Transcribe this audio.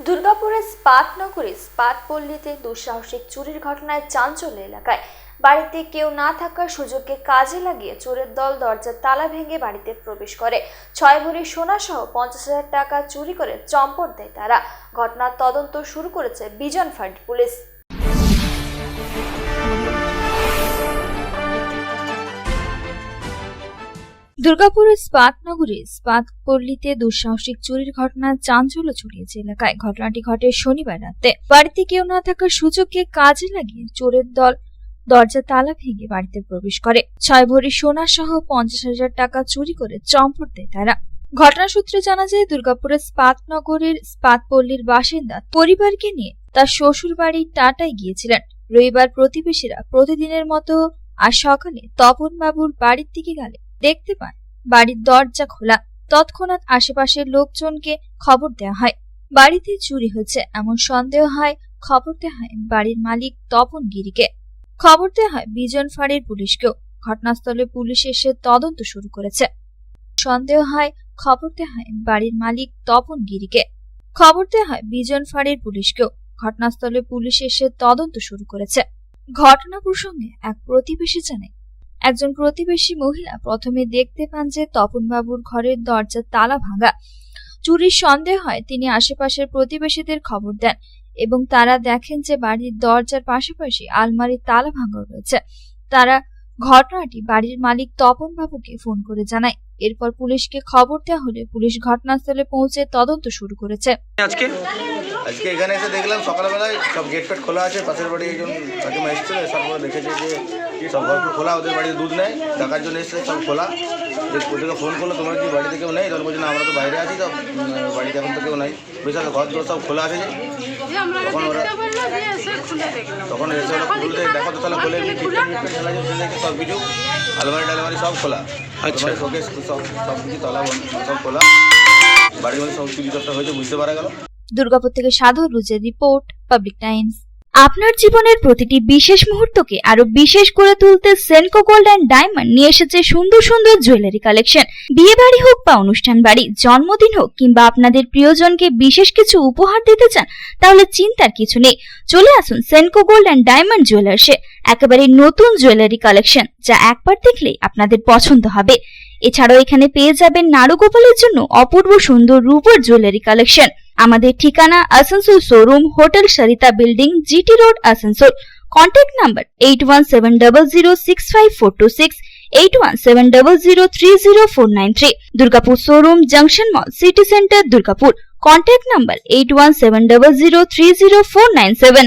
দুর্গাপুরের স্পাত নগরে স্পাত পল্লীতে দুঃসাহসিক চুরির ঘটনায় চাঞ্চল্য এলাকায়। বাড়িতে কেউ না থাকার সুযোগকে কাজে লাগিয়ে চোরের দল দরজার তালা ভেঙে বাড়িতে প্রবেশ করে। ছয় ভরি সোনা সহ পঞ্চাশ হাজার টাকা চুরি করে চম্পট দেয় তারা। ঘটনার তদন্ত শুরু করেছে বিজন ফান্ড পুলিশ। দুর্গাপুরের স্পাত নগরী স্পাত পল্লীতে দুঃসাহসিক চুরির ঘটনা চাঞ্চল্য ছড়িয়েছে এলাকায়। ঘটনাটি ঘটে শনিবার রাতে। বাড়িতে কেউ না থাকার সুযোগকে কাজে লাগিয়ে চোরের দল দরজা তালা ভেঙে বাড়িতে প্রবেশ করে। ছয় ভরি সোনা সহ পঞ্চাশ হাজার টাকা চুরি করে চম্পট দেয় তারা। ঘটনা সূত্রে জানা যায়, দুর্গাপুরের স্পাত নগরের স্পাত পল্লীর বাসিন্দা পরিবারকে নিয়ে তার শ্বশুর বাড়ি টাটায় গিয়েছিলেন। রবিবার প্রতিবেশীরা প্রতিদিনের মতো আর সকালে তপন বাবুর বাড়ির দিকে গেলে দেখতে পান বাড়ির দরজা খোলা। তৎক্ষণাৎ আশেপাশের লোকজনকে খবর দেওয়া হয়। বাড়িতে চুরি হয়েছে এমন সন্দেহ হয় খবর দেওয়া হয় বাড়ির মালিক তপন গিরিকে। খবর দেওয়া হয় বিজন ফাঁড়ির পুলিশকেও। ঘটনাস্থলে পুলিশ এসে তদন্ত শুরু করেছে। সন্দেহ হয় খবর দেওয়া হয় বাড়ির মালিক তপন গিরিকে। খবর দেওয়া হয় বিজন ফাঁড়ির পুলিশকেও। ঘটনাস্থলে পুলিশ এসে তদন্ত শুরু করেছে। ঘটনা প্রসঙ্গে এক প্রতিবেশী জানায় একজন প্রতিবেশী মহিলা প্রথমে দেখতে পান যে তপনবাবুর ঘরের দরজা তালা ভাঙা। চুরির সন্দেহ হয়, তিনি আশেপাশের প্রতিবেশীদের খবর দেন এবং তারা দেখেন যে বাড়ির দরজার পাশাপাশি আলমারির তালা ভাঙা রয়েছে। তারা ঘটনাটি বাড়ির মালিক তপন বাবুকে ফোন করে জানায়। এরপর পুলিশকে খবর দেওয়া হলে পুলিশ ঘটনাস্থলে পৌঁছে তদন্ত শুরু করেছে। আজকে? আজকে এখানে এসে দেখলাম সকালবেলায় সব গেট ফেট খোলা আছে পাশের বাড়ি একজন কাকিমা এসেছিল সব দেখেছে যে সব ঘর খোলা ওদের বাড়িতে দুধ নেয় টাকার জন্য এসেছে সব খোলা। ওদেরকে ফোন করল তোমার কি বাড়িতে কেউ নেই? তখন বলছে না আমরা তো বাইরে আছি তো বাড়িতে এখন তো কেউ নাই। বিশাল ঘর দোর সব খোলা আছে তখন ওরা- তখন এসে ওরা খুলতে দেখো তো তাহলে খোলে সব কিছু। আলমারি টালমারি সব খোলা। আচ্ছা। শোকেস সব সব কিছু তলা সব খোলা। বাড়ির মধ্যে সব চুরি চর্চা হয়েছে বুঝতে পারা গেল। দুর্গাপুর থেকে সাধু, রুজের রিপোর্ট, পাবলিক টাইমস। আপনার জীবনের প্রতিটি বিশেষ মুহূর্তকে আরও বিশেষ করে তুলতে সেনকো গোল্ড অ্যান্ড ডায়মন্ড নিয়ে এসেছে সুন্দর সুন্দর জুয়েলারি কালেকশন। বিয়ে বাড়ি হোক বা অনুষ্ঠান বাড়ি, জন্মদিন হোক কিংবা আপনাদের প্রিয়জনকে বিশেষ কিছু উপহার দিতে চান, তাহলে চিন্তার কিছু নেই। চলে আসুন সেনকো গোল্ড অ্যান্ড ডায়মন্ড জুয়েলার্সে। একেবারে নতুন জুয়েলারি কালেকশন, যা একবার দেখলেই আপনাদের পছন্দ হবে। এছাড়াও এখানে পেয়ে যাবেন নারুগোপালের জন্য অপূর্ব সুন্দর রূপোর জুয়েলারি কালেকশন। আমাদের ঠিকানা Asansol showroom, hotel Sarita building, GT road, Asansol. Contact number eight one seven double zero six five four two six eight one seven double zero three zero four nine three Durgapur showroom, junction mall, city centre, Durgapur. Contact number eight one seven double zero three zero four nine seven